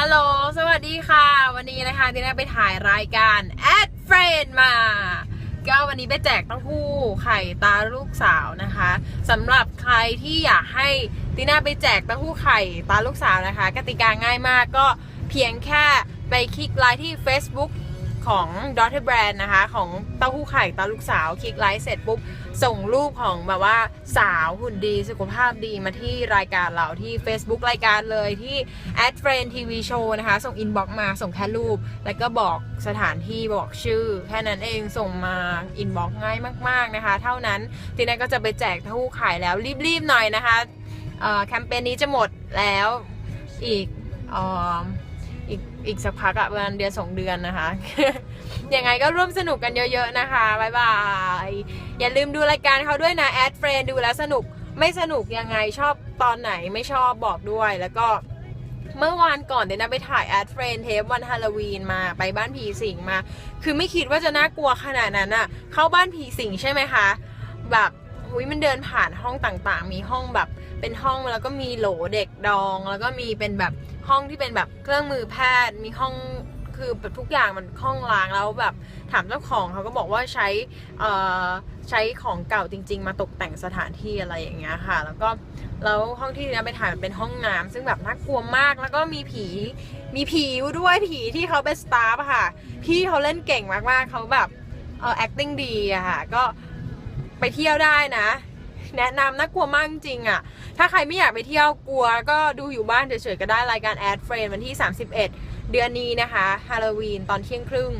ฮัลโหล สวัสดีค่ะ วันนี้นะคะที่น่าไปถ่ายรายการ Ad Friend มา ก็วันนี้ไปแจกเต้าหู้ไข่ตาลูกสาวนะคะสำหรับใครที่อยากให้ติน่าไปแจกเต้าหู้ไข่ตาลูกสาวนะคะ กติกาง่ายมากก็เพียงแค่ไปคลิกไลค์ที่ Facebook ของ Daughter Brand นะคะ ของเต้าหู้ไข่ตาลูกสาวคลิกไลค์เสร็จปุ๊บ ส่งรูปของแบบว่าสาวหุ่นดีสุขภาพดีมาที่รายการเราที่ Facebook รายการเลยที่ Ad Friend TV Show นะคะ ส่งอินบ็อกมาส่งแค่รูป แล้วก็บอกสถานที่บอกชื่อ แค่นั้นเองส่งมาอินบ็อกง่ายมาก ๆนะคะ เท่านั้นทีนั้นก็จะไปแจกเต้าหู้ไข่แล้วรีบๆหน่อยนะคะแคมเปญนี้จะหมดแล้วอีกเอีกอีกสักพักอะประมาณเดือนสองเดือนนะคะ ยังไงก็ร่วมสนุกกันเยอะๆนะคะบ๊ายบาย อย่าลืมดูรายการเขาด้วยนะแอดเฟรนดูแล้วสนุกไม่สนุกยังไงชอบตอนไหนไม่ชอบบอกด้วยแล้วก็เมื่อวานก่อนเดยนะไปถ่ายแอดเฟรนเทปวันฮาโลวีนมาไปบ้านผีสิงมา คือไม่คิดว่าจะน่ากลัวขนาดนั้นอะเข้าบ้านผีสิงใช่ไหมคะ แบบหุยมันเดินผ่านห้องต่างๆ มีห้องแบบเป็นห้องแล้วก็มีโหลเด็กดอง แล้วก็มีเป็นแบบ ห้องที่เป็นแบบเครื่องมือแพทย์มีห้องคือแบบทุกอย่างมันห้องล้างแล้วแบบถามเจ้าของเขาก็บอกว่าใช้ใช้ของเก่าจริง ๆ มาตกแต่งสถานที่อะไรอย่างเงี้ยค่ะ แล้วก็แล้วห้องที่เนี่ยไปถ่ายมันเป็นห้องน้ำซึ่งแบบน่ากลัวมากแล้วก็มีผีมีผีด้วยผีที่เขาเป็นสตาฟค่ะ พี่เขาเล่นเก่งมากๆเขาแบบเออ acting ดีอะค่ะก็ไปเที่ยวได้นะ แนะนำน่ากลัวมากจริงอะถ้าใครไม่อยากไปเที่ยวกลัว ก็ดูอยู่บ้านเฉยๆก็ได้รายการแอดเฟรนวันที่ 31 เดือนนี้นะคะฮาโลวีนตอนเที่ยงครึ่ง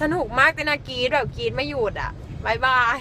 สนุกมากเต่นะกรีดแบบกรีดไม่หยุดอะบายบาย